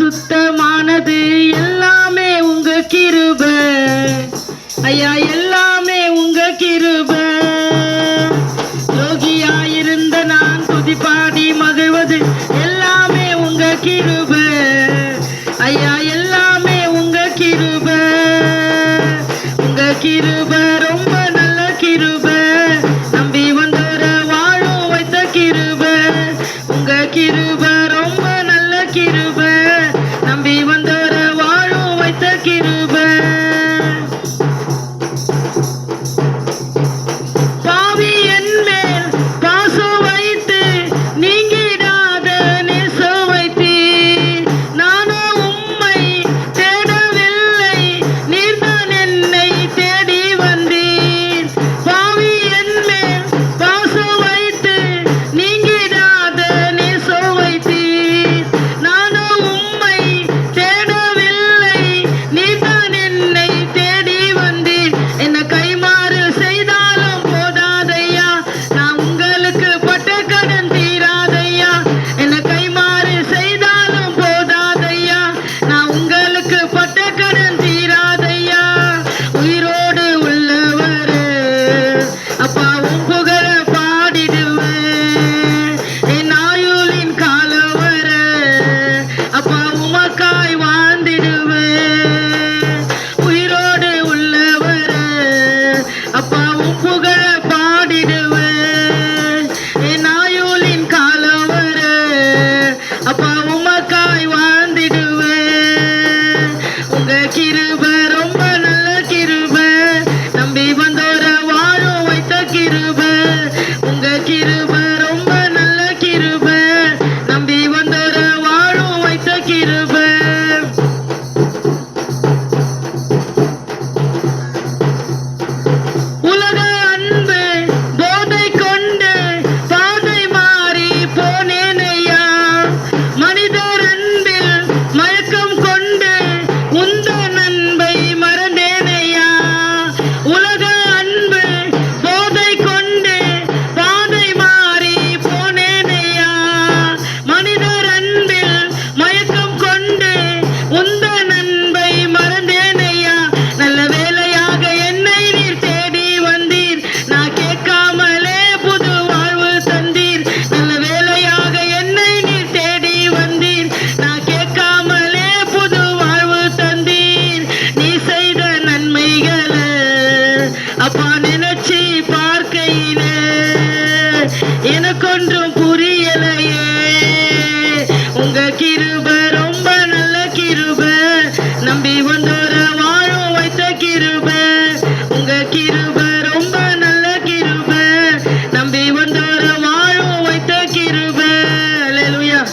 சுத்தமானது. எல்லாமே உங்க கிருப. ஐயா எல்லாமே உங்க கிருப. யோகியாயிருந்த நான் துதிப்பாடி மகிழ்வது. எல்லாமே உங்க கிருப. அப்பா நினைச்சி பார்க்கையிலே. எனக்கொன்றும் புரிய